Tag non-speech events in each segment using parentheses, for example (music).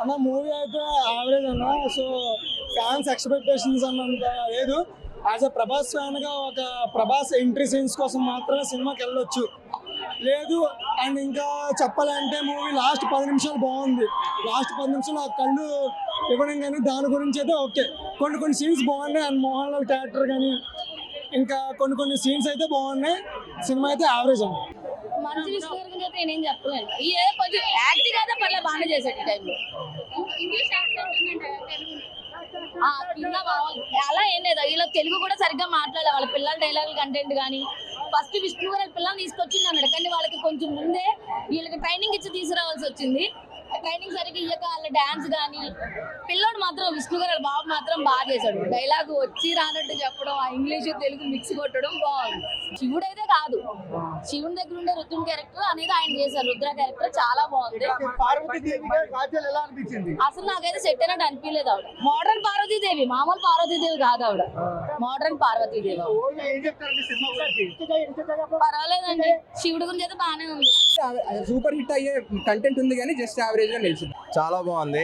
అన్న మూవీ అయితే యావరేజ్ అన్న. సో ఫ్యాన్స్ ఎక్స్పెక్టేషన్స్ అన్నంత లేదు. యాజ్ అ ప్రభాస్ ఫ్యాన్గా ఒక ప్రభాస్ ఎంట్రీ సీన్స్ కోసం మాత్రమే సినిమాకి వెళ్ళొచ్చు. లేదు అండ్ ఇంకా చెప్పాలంటే మూవీ లాస్ట్ పది నిమిషాలు బాగుంది. లాస్ట్ పది నిమిషాలు ఆ కళ్ళు ఇవ్వడం కానీ దాని గురించి అయితే ఓకే కొన్ని కొన్ని సీన్స్ బాగున్నాయి అండ్ మోహన్ లాల్ క్యారెక్టర్ కానీ ఇంకా కొన్ని కొన్ని సీన్స్ అయితే బాగున్నాయి. సినిమా అయితే యావరేజ్ అన్న. మంచి గురించి అయితే నేనేం చెప్పలేను. ఈ ఏదో కొంచెం యాక్టింగ్ అయితే పర్లేదు బాగానే చేశాడు ఈ టైంలో కింద అలా ఏం లేదు. వీళ్ళకి తెలుగు కూడా సరిగ్గా మాట్లాడాలి. వాళ్ళ పిల్లల డైలాగ్ కంటెంట్ కానీ ఫస్ట్ విష్ణు గారు పిల్లల్ని తీసుకొచ్చింది అన్నాడు. కానీ వాళ్ళకి కొంచెం ముందే వీళ్ళకి ట్రైనింగ్ ఇచ్చి తీసుకురావాల్సి వచ్చింది. ట్రైనింగ్ సరిగ్గా ఇయ్యక వాళ్ళ డాన్స్ కానీ పిల్లోడు మాత్రం విష్ణు గారు వాళ్ళ బాబు మాత్రం బాగా చేశాడు. డైలాగ్ వచ్చి రానట్టు చెప్పడం ఆ ఇంగ్లీష్ తెలుగు మిక్స్ కొట్టడం బాగుంది. శివుడైతే కాదు. శివుని దగ్గర ఉండే రుద్రుని క్యారెక్టర్ అనేది ఆయన చేశారు. రుద్ర క్యారెక్టర్ చాలా బాగుంది. అసలు నాకైతే సెట్ అయినట్టు అనిపించలేదు ఆవిడ. మోడర్న్ పార్వతీదేవి మామూలు పార్వతీదేవి కాదు ఆవిడ. మోడర్న్ పార్వతీదేవి పర్వాలేదండి. శివుడి గురించి అయితే బాగానే ఉంది. సూపర్ హిట్ అయ్యే కంటెంట్ ఉంది కానీ జస్ట్ యావరేజ్గా నిలిచింది చాలా బాగుంది.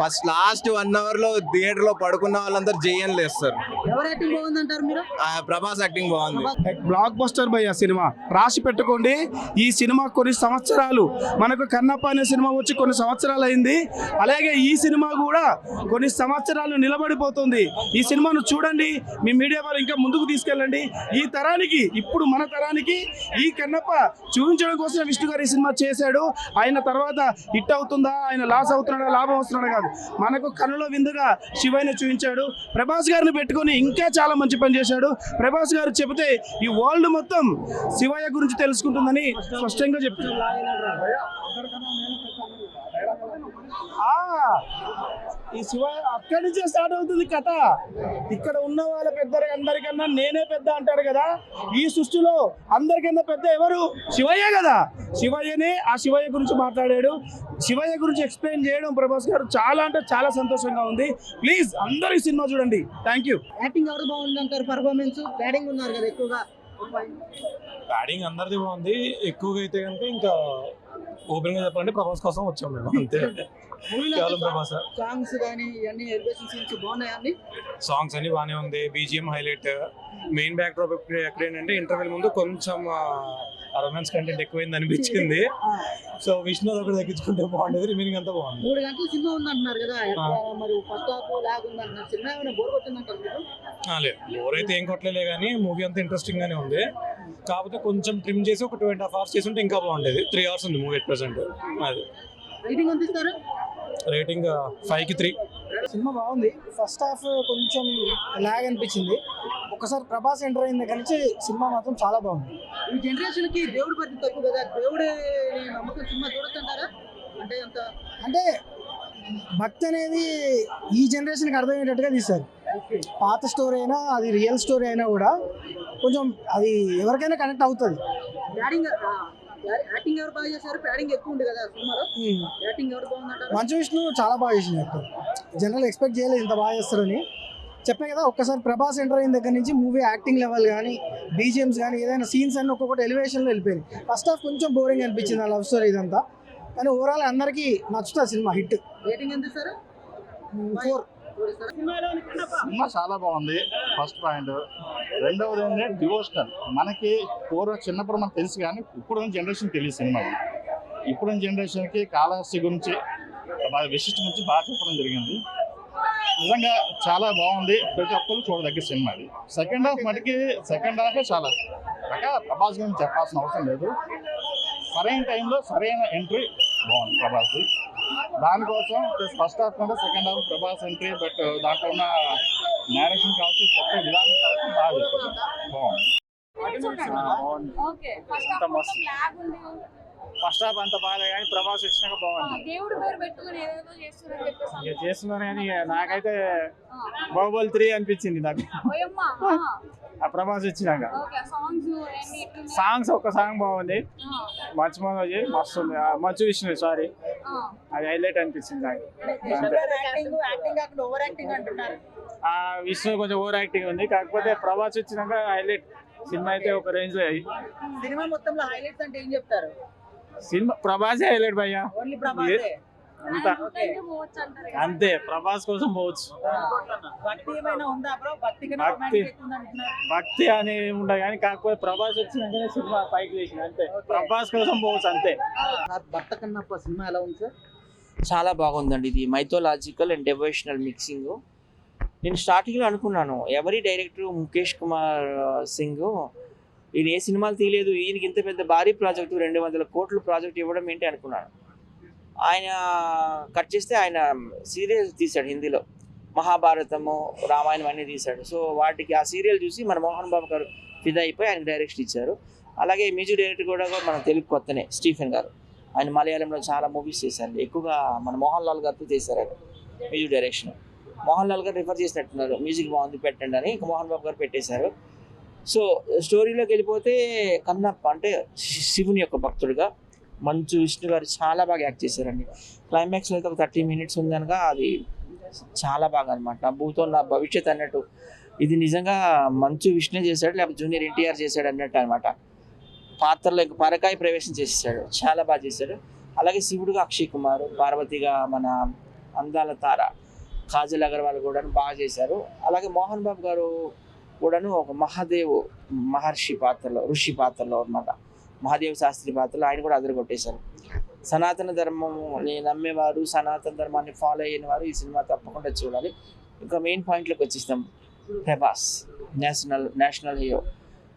ఫస్ట్ లాస్ట్ వన్ అవర్లో థియేటర్లో పడుకున్న వాళ్ళందరూ జేఎన్ లేస్తారు ఎవరు యాక్టింగ్ బాగుంది అంటారు మీరు? ఆ ప్రభాస్ యాక్టింగ్ బాగుంది. బ్లాక్ బస్టర్ భయ్య సినిమా. రాసి పెట్టుకోండి. ఈ సినిమా కొన్ని సంవత్సరాలు. మనకు కన్నప్ప అనే సినిమా వచ్చి కొన్ని సంవత్సరాలు అయింది. అలాగే ఈ సినిమా కూడా కొన్ని సంవత్సరాలు నిలబడిపోతుంది. ఈ సినిమాను చూడండి. మీ మీడియా వాళ్ళు ఇంకా ముందుకు తీసుకెళ్ళండి. ఈ తరానికి ఇప్పుడు మన తరానికి ఈ కన్నప్ప చూపించడం కోసం విష్ణు గారు ఈ సినిమా చేశాడు. ఆయన తర్వాత హిట్ అవుతుందా? ఆయన లాస్ అవుతున్నాడా? లాభం వస్తున్నాడా కాదు. మనకు కనులో విందుగా శివయ్యను చూపించాడు. ప్రభాస్ గారిని పెట్టుకొని ఇంకా చాలా మంచి పని చేశాడు. ప్రభాస్ గారు చెబితే ఈ వరల్డ్ మొత్తం శివయ్య గురించి తెలుసుకుంటుందని స్పష్టంగా చెప్తున్నారు ఆ, ఈ శివ అక్కడి నుంచే స్టార్ట్ అవుతుంది కథ. ఇక్కడ ఉన్న వాళ్ళ పెద్ద అందరికన్నా నేనే పెద్ద అంటాడు కదా. ఈ సృష్టిలో అందరికన్నా పెద్ద ఎవరు? శివయ్య కదా. శివయ్యనే ఆ శివయ్య గురించి మాట్లాడాడు. శివయ్య గురించి ఎక్స్ప్లెయిన్ చేయడం ప్రభాస్ గారు చాలా అంటే చాలా సంతోషంగా ఉంది. ప్లీజ్ అందరూ ఈ సినిమా చూడండి. థ్యాంక్ యూ యాక్టింగ్ ఎవరు బాగుంది అంటారు పర్ఫార్మెన్స్ బ్యాటింగ్ ఉన్నారు కదా ఎక్కువగా. బ్యాటింగ్ అందరిది బాగుంది. ఎక్కువగా అయితే కనుక ఇంకా ఓపెన్గా చెప్పాలంటే ప్రభాస్ కోసం వచ్చాం మేము అంతే. సాంగ్స్ కానీ ఇవన్నీ ఎలివేషన్ సీన్స్ బాగున్నాయి అన్ని సాంగ్స్ అన్ని బాగానే ఉంది. B G M highlight. Main back drop ఎక్కడ ఏంటంటే ఇంటర్వెల్ ముందు కొంచెం రొమాన్స్ కంటెంట్ ఎక్కువైంది అనిపించింది. (laughs) సో విష్ణు ఒకటి తగ్గించుకుంటే బాగుండేది. రిమైనింగ్ అంతా బాగుంది. మూడు గంటల సినిమా ఉంది అంటున్నారు కదా మరి ఫస్ట్ హాఫ్ లాగ్ ఉంది అంటున్నారు సినిమా ఏమైనా బోర్ లేదు. బోర్ అయితే ఏం కొట్టలే కానీ మూవీ అంతా ఇంట్రెస్టింగ్ గానే ఉంది. కాకపోతే కొంచెం ట్రిమ్ చేసి ఒక టూ అండ్ హాఫ్ అవర్స్ చేసి ఉంటే ఇంకా బాగుండేది. త్రీ అవర్స్ ఉంది మూవీ ఎట్ ప్రెసెంట్ అది. రేటింగ్ ఎంత ఇస్తారు? రేటింగ్ ఫైవ్కి త్రీ. సినిమా బాగుంది. ఫస్ట్ హాఫ్ కొంచెం లాగ్ అనిపించింది. ఒకసారి ప్రభాస్ ఎంటర్ అయిన దగ్గర నుంచి సినిమా మాత్రం చాలా బాగుంది. ఈ జనరేషన్కి దేవుడి పరిధి తక్కువ కదా? దేవుడే నమ్మకం సినిమా చూడొచ్చు అంటారా అంటే అంత అంటే భక్తి అనేది ఈ జనరేషన్కి అర్థమయ్యేటట్టుగా తీశారు. పాత స్టోరీ అయినా అది రియల్ స్టోరీ అయినా కూడా కొంచెం అది ఎవరికైనా కనెక్ట్ అవుతుంది. యాక్టింగ్ ఎవరు బాగా చేశారు? బ్యాటింగ్ ఎక్కువ ఉంది కదా సినిమాలో. బ్యాటింగ్ ఎవరు బాగుంది అంటారు మంచు విష్ణు చాలా బాగా చేసింది యాక్టర్. జనరల్ ఎక్స్పెక్ట్ చేయలేదు ఇంత బాగా చేస్తారని చెప్పే కదా ఒక్కసారి ప్రభాస్ ఎంటర్ అయిన దగ్గర నుంచి మూవీ యాక్టింగ్ లెవెల్ కానీ బీజిఎమ్స్ కానీ ఏదైనా సీన్స్ అన్ని ఒక్కొక్కటి ఎలివేషన్లో వెళ్ళిపోయింది ఫస్ట్ హాఫ్ కొంచెం బోరింగ్ అనిపించింది ఆ లవ్ స్టోరీ ఇదంతా. కానీ ఓవరాల్ అందరికీ నచ్చుతుంది సినిమా హిట్. రేటింగ్ ఎంత ఇస్తారు ఫోర్ సినిమా చాలా బాగుంది. First point. రెండవది ఏంటంటే డివోషనల్. మనకి పూర్వ చిన్నప్పుడు మనకు తెలుసు కానీ ఇప్పుడు జనరేషన్ తెలియదు సినిమా. ఇప్పుడు జనరేషన్కి కాళహస్తి గురించి విశిష్టం గురించి బాగా చెప్పడం జరిగింది. నిజంగా చాలా బాగుంది. ప్రతి ఒక్కరు చూడదగ్గ సినిమా అది. సెకండ్ హాఫ్ మటుకి సెకండ్ హాఫ్ చాలా. బాగా ప్రభాస్ గురించి చెప్పాల్సిన అవసరం లేదు. సరైన టైంలో సరైన ఎంట్రీ బాగుంది ప్రభాస్ది. దానికోసం ఫస్ట్ హాఫ్ కంటే second half Prabhas entry but దాంట్లో ఉన్న నేరేషన్ కావచ్చు చెప్పే విధానం కావచ్చు బాగా చెప్పారు. బాగుంది. ఫస్ట్ అంత మస్తు. లాగ్ ఉంది. ఫస్ట్ హాఫ్ అంత బాగాలే కానీ ప్రభాస్ వచ్చినాక బాగుంది. దేవుడు పేరు పెట్టుకుని ఏదేదో చేస్తున్నారని చెప్పేసి ఇక చేస్తున్నారు కానీ నాకైతే బాహుబలి త్రీ అనిపించింది నాకు. ఓయమ్మ ఆ. ప్రభాస్ వచ్చినాక ఓకే సాంగ్స్ ఒక సాంగ్ బాగుంది. మంచి మనోజ్ మస్తు ఉంది. ఆ, మంచు విష్ణు సారీ. అది హైలైట్ అనిపించింది నాకు. విష్ణు కొంచెం ఓవర్ యాక్టింగ్ ఉంది. కాకపోతే ప్రభాస్ వచ్చినాక హైలైట్ సినిమా అయితే ఒక రేంజ్లో అయ్యి. సినిమా మొత్తంలో హైలైట్స్ అంటే ఏం చెప్తారు? సినిమా ప్రభాసే హైలైట్ భయ్యా. అంత. అంతే ప్రభాస్ కోసం పోవచ్చు. భక్తి ఏమైనా ఉందా బ్రో? భక్తి కన్నా అని ఉండదు కానీ కాకపోతే ప్రభాస్ వచ్చినాకనే సినిమా పైకి లేచింది అంతే. ప్రభాస్ కోసం పోవచ్చు అంతే. సార్ భక్త కన్నప్ప సినిమా ఎలా ఉంది సార్? చాలా బాగుందండి ఇది. మైథోలాజికల్ అండ్ డెవోషనల్ మిక్సింగ్ నేను స్టార్టింగ్లో అనుకున్నాను. ఎవరి డైరెక్టర్ ముఖేష్ కుమార్ సింగ్. ఈయన ఏ సినిమాలు తీయలేదు. ఈయనకి ఇంత పెద్ద భారీ ప్రాజెక్టు రెండు వందల కోట్ల ప్రాజెక్ట్ ఇవ్వడం ఏంటి అనుకున్నాను. ఆయన కట్ చేస్తే ఆయన సీరియల్ తీశాడు హిందీలో. మహాభారతము రామాయణం అన్నీ తీశాడు. సో వాటికి ఆ సీరియల్ చూసి మన మోహన్ బాబు గారు ఫిదా అయిపోయి ఆయన డైరెక్షన్ ఇచ్చారు. అలాగే మ్యూజిక్ డైరెక్టర్ కూడా మన తెలుగు కొత్తనే స్టీఫెన్ గారు. ఆయన మలయాళంలో చాలా మూవీస్ చేశారు. ఎక్కువగా మన మోహన్ లాల్ గారితో చేశారు ఆయన మ్యూజిక్ డైరెక్షన్. మోహన్ లాల్ గారు రిఫర్ చేసినట్టున్నారు మ్యూజిక్ బాగుంది పెట్టండి అని ఇంకా మోహన్ బాబు గారు పెట్టేశారు. సో స్టోరీలోకి వెళ్ళిపోతే కన్నప్ప అంటే శివుని యొక్క భక్తుడిగా మంచు విష్ణు గారు చాలా బాగా యాక్ట్ చేశారండి. క్లైమాక్స్లో అయితే ఒక థర్టీ మినిట్స్ ఉందనగా అది చాలా బాగా అనమాట భూతో నా భవిష్యత్ అన్నట్టు. ఇది నిజంగా మంచు విష్ణు చేశాడు లేకపోతే జూనియర్ ఎన్టీఆర్ చేశాడు అన్నట్టు అనమాట పాత్రలో ఇంక పరకాయ ప్రవేశం చేసేసాడు. చాలా బాగా చేశాడు. అలాగే శివుడుగా అక్షయ్ కుమార్ పార్వతిగా మన అందాల తార కాజల్ అగర్వాల్ కూడా బాగా చేశారు. అలాగే మోహన్ బాబు గారు కూడాను ఒక మహాదేవ్ మహర్షి పాత్రలో ఋషి పాత్రలో అనమాట మహాదేవ్ శాస్త్రి పాత్రలు ఆయన కూడా అదరగొట్టేశారు సనాతన ధర్మం నమ్మేవారు సనాతన ధర్మాన్ని ఫాలో అయిన వారు ఈ సినిమా తప్పకుండా చూడాలి. ఇంకా మెయిన్ పాయింట్లోకి వచ్చేస్తాం Prabhas national national hero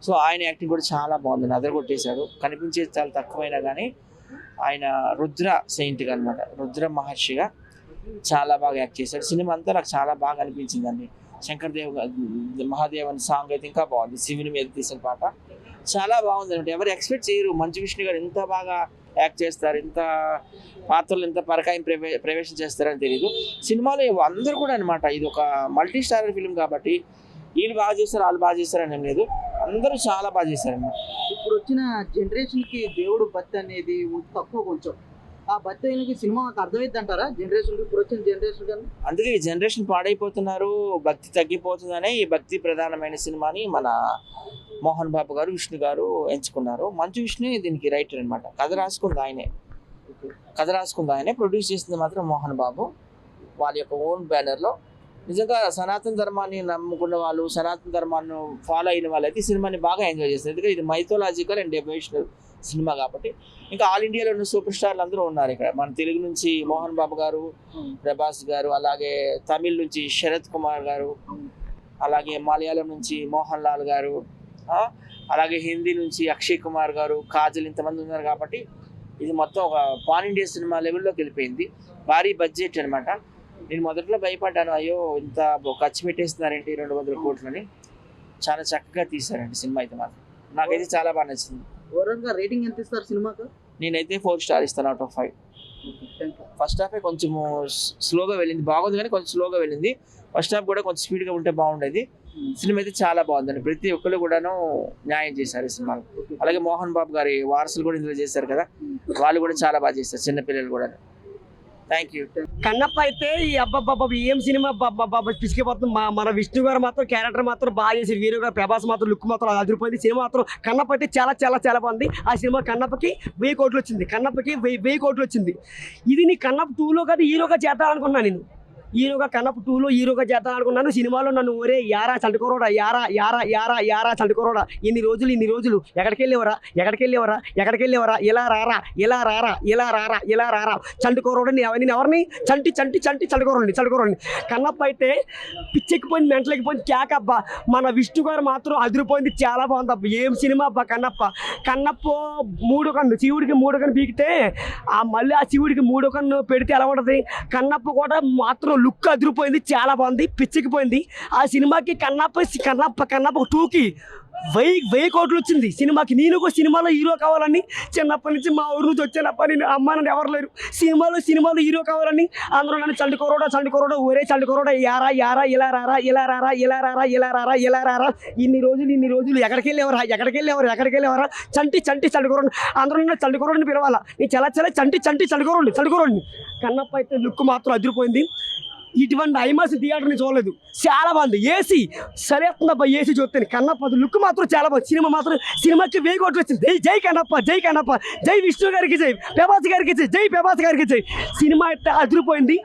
so ఆయన యాక్టింగ్ కూడా చాలా బాగుంది అదరగొట్టేశాడు కనిపించేది చాలా తక్కువైనా కానీ ఆయన రుద్ర సెయింట్గా అనమాట రుద్ర మహర్షిగా చాలా బాగా యాక్ట్ చేశాడు. సినిమా అంతా నాకు చాలా బాగా అనిపించిందండి. శంకర్ దేవ్ మహాదేవ్ అనే సాంగ్ అయితే ఇంకా బాగుంది. శివుని మీద తీసిన పాట. చాలా బాగుంది అనమాట ఎవరు ఎక్స్పెక్ట్ చేయరు. మంచు విష్ణు గారు ఎంత బాగా యాక్ట్ చేస్తారు. ఎంత పాత్రలు ఎంత పరకాయం ప్రవే ప్రవేశం చేస్తారని తెలియదు సినిమాలో అందరూ కూడా అనమాట ఇది ఒక మల్టీ స్టారర్ ఫిల్మ్ కాబట్టి వీళ్ళు బాగా చేస్తారు వాళ్ళు బాగా చేస్తారని ఏం లేదు. అందరూ చాలా బాగా చేశారన్నమాట. ఇప్పుడు వచ్చిన జనరేషన్కి దేవుడు భక్తి అనేది తక్కువ కొంచెం. ఆ భక్తి అనేది సినిమాకి అర్థమైంది అంటారా జనరేషన్ ఇప్పుడు వచ్చిన జనరేషన్ కానీ అందుకే ఈ జనరేషన్ పాడైపోతున్నారు. భక్తి తగ్గిపోతుందనే ఈ భక్తి ప్రధానమైన సినిమాని మన మోహన్ బాబు గారు విష్ణు గారు ఎంచుకున్నారు. మంచు విష్ణు దీనికి రైటర్ అన్నమాట. కథ రాసుకుంది ఆయనే. కథ రాసుకుంది ఆయనే. ప్రొడ్యూస్ చేసింది మాత్రం మోహన్ బాబు. వాళ్ళ యొక్క ఓన్ బ్యానర్లో నిజంగా సనాతన ధర్మాన్ని నమ్ముకున్న వాళ్ళు సనాతన ధర్మాన్ని ఫాలో అయిన వాళ్ళైతే ఈ సినిమాని బాగా ఎంజాయ్ చేస్తారు. ఎందుకంటే ఇది మైథోలాజికల్ అండ్ ఎమోషనల్ సినిమా కాబట్టి. ఇంకా ఆల్ ఇండియాలో ఉన్న సూపర్ స్టార్లు అందరూ ఉన్నారు ఇక్కడ. మన తెలుగు నుంచి మోహన్ బాబు గారు ప్రభాస్ గారు అలాగే తమిళ్ నుంచి శరత్ కుమార్ గారు అలాగే మలయాళం నుంచి మోహన్ లాల్ గారు అలాగే హిందీ నుంచి అక్షయ్ కుమార్ గారు కాజల్ ఇంతమంది ఉన్నారు కాబట్టి ఇది మొత్తం ఒక పాన్ ఇండియా సినిమా లెవెల్లోకి వెళ్ళిపోయింది. భారీ బడ్జెట్ అన్నమాట. నేను మొదట్లో భయపడ్డాను అయ్యో ఇంత ఖర్చు పెట్టేస్తున్నారేంటి రెండు వందల కోట్లని. చాలా చక్కగా తీశారండి సినిమా అయితే మాత్రం. నాకైతే చాలా బాగా నచ్చింది. ఓవరాల్గా రేటింగ్ ఎంత ఇస్తారు సినిమాకు? నేనైతే ఫోర్ స్టార్ ఇస్తాను అవుట్ ఆఫ్ ఫైవ్ ఫస్ట్ హాఫే కొంచెం స్లోగా వెళ్ళింది. బాగుంది కానీ కొంచెం స్లోగా వెళ్ళింది. ఫస్ట్ హాఫ్ కూడా కొంచెం స్పీడ్గా ఉంటే బాగుండేది. సినిమా అయితే చాలా బాగుందండి. ప్రతి ఒక్కరు కూడాను న్యాయం చేశారు ఈ సినిమాలో అలాగే మోహన్ బాబు గారి వారసులు కూడా ఇందులో చేశారు కదా. వాళ్ళు కూడా చాలా బాగా చేశారు చిన్నపిల్లలు కూడా థ్యాంక్ యూ కన్నప్ప అయితే ఈ అబ్బాబ్బా ఏం సినిమా బాబా పిసికిపోతుంది. మా మన విష్ణు గారు మాత్రం క్యారెక్టర్ మాత్రం బాగా చేసి వీరు గారు ప్రభాస్ మాత్రం లుక్ మాత్రం అదిరిపోయింది. సినిమా మాత్రం కన్నప్ప అయితే చాలా చాలా చాలా బాగుంది. ఆ సినిమా కన్నప్పకి వెయ్యి కోట్లు వచ్చింది. కన్నప్పకి వెయ్యి కోట్లు వచ్చింది. ఇది నీ కన్నప్ప టూలో కదా హీరోగా చేద్దామనుకున్నాను నేను. హీరోగా కన్నప్ప టూలో హీరోగా చేద్దాం అనుకున్నాను. సినిమాలో నన్ను ఒరే యారా చంటుకోరోడా యారా యారా యారా యారా చంటుకోరోడా ఇన్ని రోజులు ఇన్ని రోజులు. ఎక్కడికి వెళ్ళేవరా ఎక్కడికి వెళ్ళేవరా ఎక్కడికి వెళ్ళేవరా ఇలా రారా ఇలా రారా ఇలా రారా ఇలా రారా. చంటుకోరోడు నేను ఎవరిని? చంటి చంటి చంటి చంటుకోరండి చంటుకోరండి కన్నప్ప అయితే పిచ్చెక్కిపోయింది మెంటలెక్కిపోయింది కేకబ్బా మన విష్ణు గారు మాత్రం అదిరిపోయింది. చాలా బాగుంది అబ్బా ఏం సినిమా అబ్బా కన్నప్ప? కన్నప్ప మూడు కన్ను శివుడికి మూడు కన్ను పీకితే ఆ మళ్ళీ ఆ శివుడికి మూడు కన్ను పెడితే ఎలా ఉంటుంది? కన్నప్ప కూడా మాత్రం లుక్ అదిరిపోయింది చాలా బాగుంది పిచ్చికిపోయింది ఆ సినిమాకి కన్నప్ప కన్నప్ప కన్నప్ప టూకి వెయ్యి వెయ్యి కోట్లు వచ్చింది సినిమాకి. నేను కూడా సినిమాలో హీరో కావాలని చిన్నప్పటి నుంచి మా ఊరు నుంచి వచ్చానప్ప నేను అమ్మ నన్ను ఎవరు లేరు. సినిమాలో సినిమాలో హీరో కావాలని అందరూ నన్ను చండుకోరోడా చండుకోరోడా ఒరే చండుకోరోడా యారా యారా ఇలా రారా ఇలా రారా ఇలా రారా ఇలా రారా ఇలా రారా. ఇన్ని రోజులు ఇన్ని రోజులు ఎక్కడికి వెళ్ళేవరా ఎక్కడికి వెళ్ళేవారు ఎక్కడికి వెళ్ళేవారా? చంటి చంటి చండుకోరండి అందరూ నన్ను చండుకోరోడిని పిలవాలా? నేను చాలా చాలా చంటి చంటి చండుకోరండి చండుకోరండి కన్నప్ప అయితే లుక్ మాత్రం అదిరిపోయింది. ఇటువంటి ఐమాస్ థియేటర్ని చూడలేదు. చాలా బాగుంది. ఏసీ సరేస్తుందబ్బా ఏసీ చూస్తే కన్నప్ప లుక్ మాత్రం చాలా బాగుంది. సినిమా మాత్రం సినిమాకి వేయి కొట్టి వచ్చింది. జై జై కన్నప్ప జై కన్నప్ప. జై విష్ణు గారికి జై ప్రభాస్ గారికి జై జై ప్రభాస్ గారికి జై. సినిమా అయితే అదిరిపోయింది.